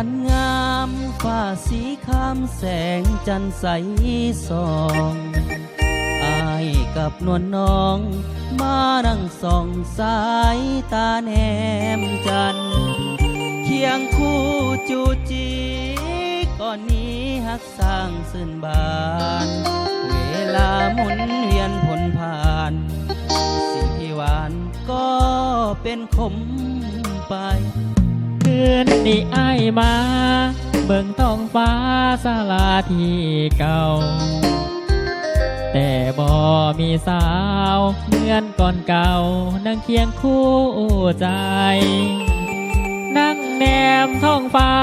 จันงามฟ้าสีคามแสงจันใสส่องอายกับนวลน้อง มานั่งส่องสายตาแนมจัน เคียงคู่จูจีก่อนนี้หักสร้างสื่นบาน เวลาหมุนเวียนผลผ่าน สิ่งที่หวานก็เป็นขมไป คืนนี้ไอายมา เบิ่งท้องฟ้าสาลาที่เก่า แต่บ่มีสาวเหมือนก่อนเก่า นั่งเคียงคู่ใจ นั่งแนมท้องฟ้า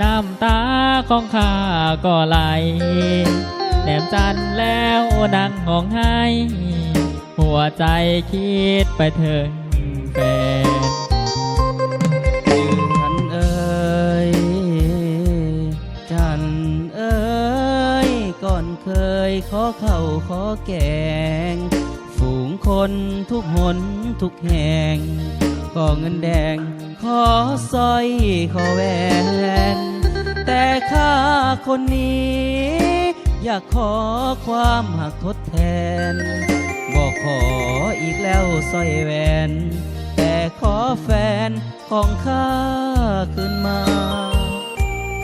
น้ำตาของข้าก็ไหลแนมจันแล้วนั่งห้องไห้ หัวใจคิดไปถึงแฟน อเข้าขอแกง ฝูงคนทุกหนทุกแห่งขอเงินแดง ขอสร้อยขอแหวน แต่ข้าคนนี้ อยากขอความหักทดแทน บอกขออีกแล้วสร้อยแหวน แต่ขอแฟนของข้าขึ้นมา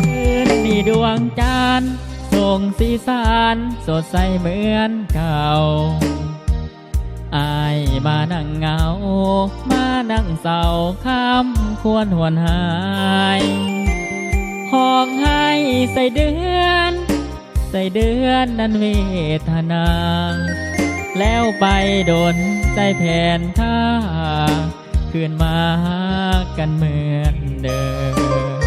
คืนนี้ดวงจันทร์ ส่งสีสันสดใสเหมือนเก่าอายมานั่งเหงา มานั่งเศร้าค้ำควรหวนหายห้องให้ใส่เดือน ใส่เดือนนั้นเวทนา แล้วไปโดนใจแผ่นท่าคืนมาหากันเหมือนเดิม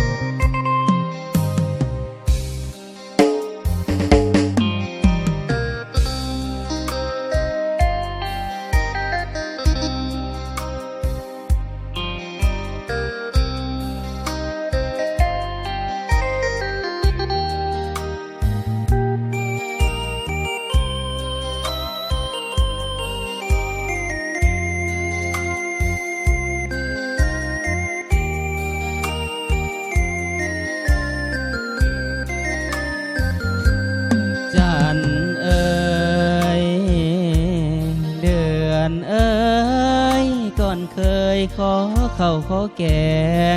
ขอเข้าขอแก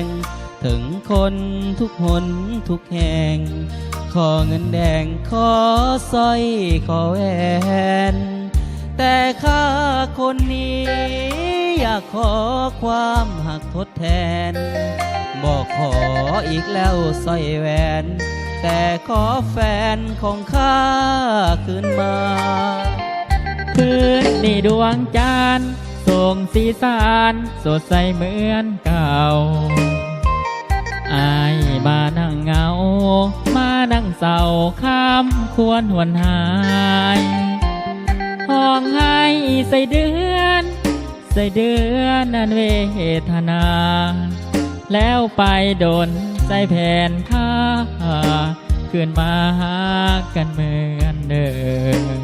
ง ถึงคนทุกหนทุกแห่ง ขอเงินแดงขอสร้อยขอแหวนแต่ข้าคนนี้อยากขอความหักทดแทน บอกขออีกแล้วสร้อยแหวน แต่ขอแฟนของข้าคืนมา คืนนี้ดวงจันทร์ ส่งสีสันสดใสเหมือนเก่าอายมานั่งเงา มานั่งเศร้าค้ำควรหวนหายห้องให้ใส่เดือน ใส่เดือนนันเวทนา แล้วไปโดนใจแผ่นข้าคืนมาหากันเหมือนเดิม